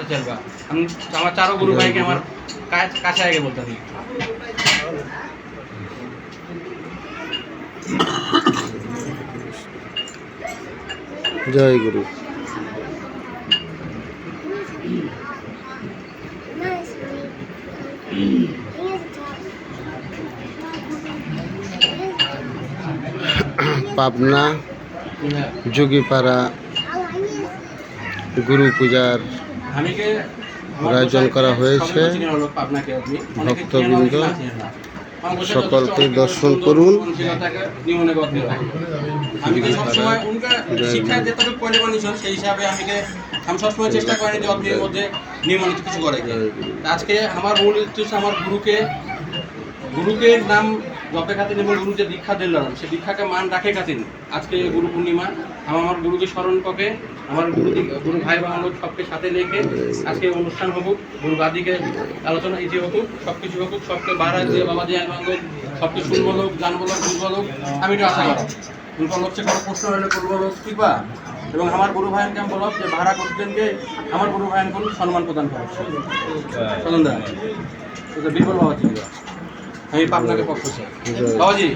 রাস্তা চলবা আমি আমার চারো গুরু ভাইকে আমার কা- কাছে আগে বলতে দিই জয় গুরু পাবনা যোগীপাড়া গুরু পূজার আমিকে আয়োজন করা হয়েছে। ভক্তবৃন্দ সকলকে দর্শন করুন। আমি সবসময় চেষ্টা করি যে অগ্নির মধ্যে নিয়মিত কিছু করে আজকে আমার মূল উদ্দেশ্য আমার গুরুকে গুরুকে নাম জপে খাতির এবং গুরু যে দীক্ষা দিলাম সেই দীক্ষাকে মান রাখে খাতির আজকে গুরু পূর্ণিমা, আমি আমার গুরুকে স্মরণ করে আমার গুরু গুরু ভাই বাঙালোক সবকে সাথে রেখে আজকে অনুষ্ঠান হোক, গুরু বাদিকে আলোচনা ইতি হোক সব কিছু হোক, সবকে বাড়া দিয়ে বাবা দিয়ে সব কিছু শুনব লোক জানব লোক বুঝব লোক আমি এটা আশা করো। উনকর লোকছে কোনো প্রশ্ন হলে করব কৃপা। এবং আমার গুরু ভাইনকে আমি বলো, যে ভাড়া করতেনকে আমার গুরু ভাইন কোন সম্মান প্রদান করে সদন দা বিরবল বাবা আমি পাবনাকে পক্ষ চাই বাবাজি